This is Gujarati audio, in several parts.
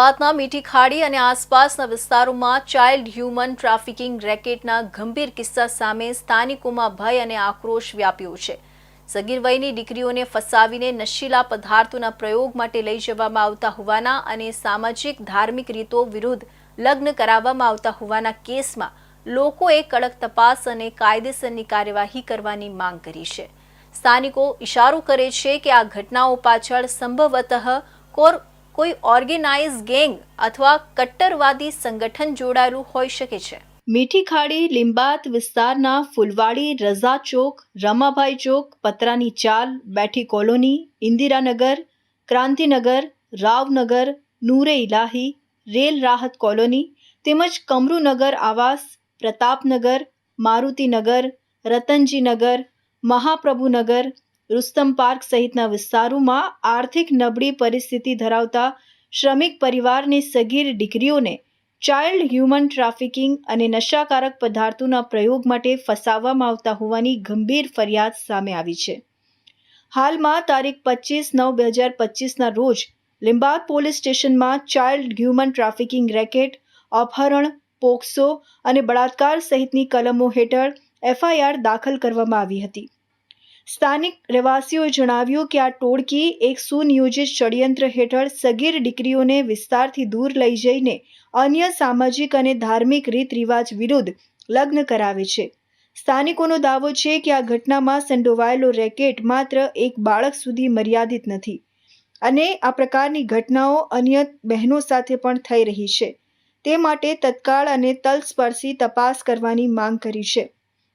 ગુજરાતના મીઠી ખાડી અને આસપાસના વિસ્તારોમાં ચાઇલ્ડ હ્યુમન ટ્રાફિકિંગ રેકેટના ગંભીર કિસ્સા સામે સ્થાનિકોમાં ભય અને આક્રોશ વ્યાપ્યો છે. સગીર વયની દીકરીઓને ફસાવીને નશીલા પદાર્થોના પ્રયોગ માટે લઈ જવામાં આવતા હોવાના અને સામાજિક, ધાર્મિક રીતો વિરુદ્ધ લગ્ન કરાવવામાં આવતા હોવાના કેસમાં લોકોએ કડક તપાસ અને કાયદેસરની કાર્યવાહી કરવાની માંગ કરી છે. સ્થાનિકો ઇશારો કરે છે કે આ ઘટનાઓ પાછળ સંભવતઃ કોર કોઈ ઓર્ગેનાઇઝ ગેંગ અથવા કટ્ટરવાદી સંગઠન જોડાયેલું હોઈ શકે છે. મીઠી ખાડી લિંબાત વિસ્તારના ફુલવાડી રઝા ચોક રમાભાઈ ચોક, પતરાની ચાલ, બેઠી colony, Indiranagar, Krantinagar, Ravnagar, Noore Ilahi, rail Rahat colony, તેમજ કમરુનગર આવાસ, પ્રતાપનગર, મારુતિનગર, રતનજીનગર, મહાપ્રભુનગર રુસ્તમ પાર્ક સહિતના વિસ્તારોમાં આર્થિક નબળી પરિસ્થિતિ ધરાવતા શ્રમિક પરિવારની સગીર દીકરીઓને ચાઇલ્ડ હ્યુમન ટ્રાફિકિંગ અને નશાકારક પદાર્થોના પ્રયોગ માટે ફસાવવામાં આવતા હોવાની ગંભીર ફરિયાદ સામે આવી છે. હાલમાં તારીખ પચીસ નવ બે હજાર પચીસના રોજ લિંબાદ પોલીસ સ્ટેશનમાં ચાઇલ્ડ હ્યુમન ટ્રાફિકિંગ રેકેટ, અપહરણ, પોક્સો અને બળાત્કાર સહિતની કલમો હેઠળ એફઆઈઆર દાખલ કરવામાં આવી હતી. સ્થાનિક રહેવાસીઓએ જણાવ્યું કે આ ટોળકી એક સુનિયોજિત ષડયંત્ર હેઠળ સગીર દીકરીઓને વિસ્તારથી દૂર લઈ જઈને અન્ય સામાજિક અને ધાર્મિક રીત રિવાજ વિરુદ્ધ લગ્ન કરાવે છે. સ્થાનિકોનો દાવો છે કે આ ઘટનામાં સંડોવાયેલો રેકેટ માત્ર એક બાળક સુધી મર્યાદિત નથી અને આ પ્રકારની ઘટનાઓ અન્ય બહેનો સાથે પણ થઈ રહી છે. તે માટે તત્કાળ અને તલસ્પર્શી તપાસ કરવાની માંગ કરી છે.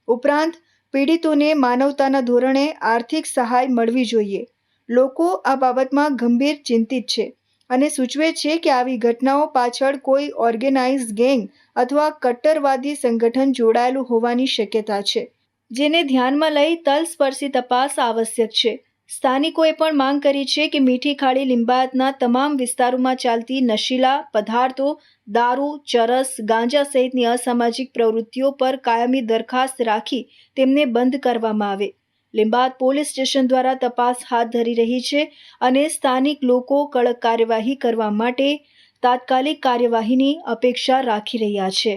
ઉપરાંત પીડિતોને માનવતાના ધોરણે આર્થિક સહાય મળવી જોઈએ. લોકો આ બાબતમાં ગંભીર ચિંતિત છે અને સૂચવે છે કે આવી ઘટનાઓ પાછળ કોઈ ઓર્ગેનાઇઝ ગેંગ અથવા કટ્ટરવાદી સંગઠન જોડાયેલું હોવાની શક્યતા છે, જેને ધ્યાનમાં લઈ તલસ્પર્શી તપાસ આવશ્યક છે. સ્થાનિકોએ પણ માંગ કરી છે કે મીઠી ખાડી લિંબાયતના તમામ વિસ્તારોમાં ચાલતી નશીલા પદાર્થો, દારૂ, ચરસ, ગાંજા સહિતની અસામાજિક પ્રવૃત્તિઓ પર કાયમી દરખાસ્ત રાખી તેમને બંધ કરવામાં આવે. લિંબાયત પોલીસ સ્ટેશન દ્વારા તપાસ હાથ ધરી રહી છે અને સ્થાનિક લોકો કડક કાર્યવાહી કરવા માટે તાત્કાલિક કાર્યવાહીની અપેક્ષા રાખી રહ્યા છે.